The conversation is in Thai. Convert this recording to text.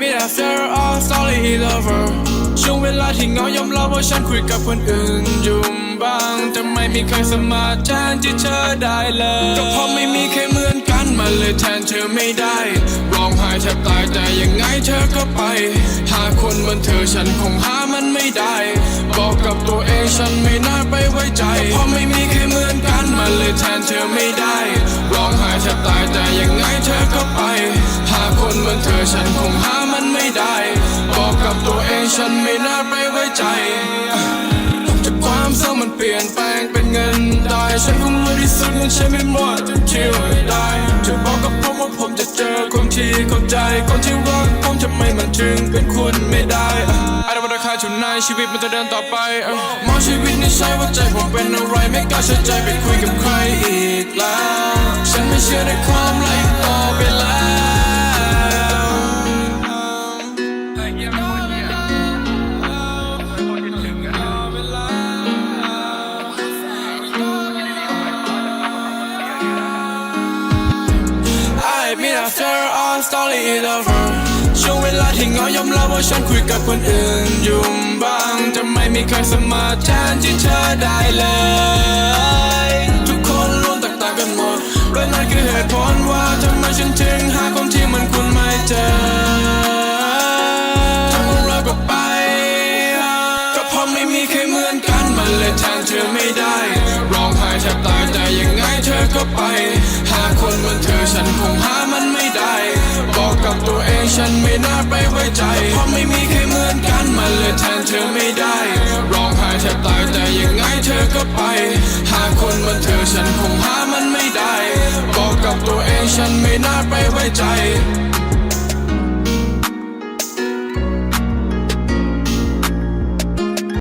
มีแต่เซอร์ออสตอรี่ฮีโร่ช่วงเวลาที่เงายอมรับว่าฉันคุยกับคนอื่นอยู่บ้างแต่ไม่มีใครสมาแทนที่เธอได้เลยก็เพราะไม่มีใครเหมือนกันมาเลยแทนเธอไม่ได้ร้องไห้แทบตายแต่ยังไงเธอก็ไป หาคนเหมือนเธอฉันคงหามันไม่ได้ บอกกับตัวเองฉันไม่น่าไปไว้ใจก็เพราะไม่มีใครเหมือนกันมาเลยแทนเธอไม่ได้ร้องไห้แทบตายแต่ยังไงเธอก็ไป คนเหมือนเธอฉันคงหามันไม่ได้ บอกกับตัวเองฉันไม่น่าไปไว้ใจจากความเศร้ามันเปลี่ยนแปลงเป็นเงินได้ ฉันคงรวยที่สุดงั้นฉันไม่หมดจะเที่ยวได้จะบอกกับผมว่าผมจะเจอคนที่เข้าใจ คนที่รักผมจะไม่มันถึงเป็นคุณไม่ได้อาจจะราคาชุนในชีวิตมันจะเดินต่อไปมองชีวิตนี่ใช่ว่าใจผมเป็นอะไรไม่กล้าเชื่อใจไปคุยกับใครอีกแล้ว ฉันไม่เชื่อในความ after all story is over ช่วงเวลาที่เงายอมรับว่าฉันคุยกับคนอื่นอยู่บ้างจะไม่มีใครสมารแทนที่เธอได้เลย ทุกคนล้วนแตกต่างกันหมดและนั่นคือเหตุผลว่าทำไมฉันถึงหาคนที่เหมันคุณไม่เจอทำของเราก็ไปก็พราะไม่มีใครเหมือนกันมันเลยแทนเธอไม่ได้ร้องไห้แทบตายแต่ยังไงเธอก็ไป ใจเพราะไม่มีใครเหมือนกันมาเลยแทนเธอไม่ได้ ร้องไห้แทบตายแต่ยังไงเธอก็ไป หาคนเหมือนเธอฉันคงหามันไม่ได้ บอกกับตัวเองฉันไม่น่าไปไว้ใจ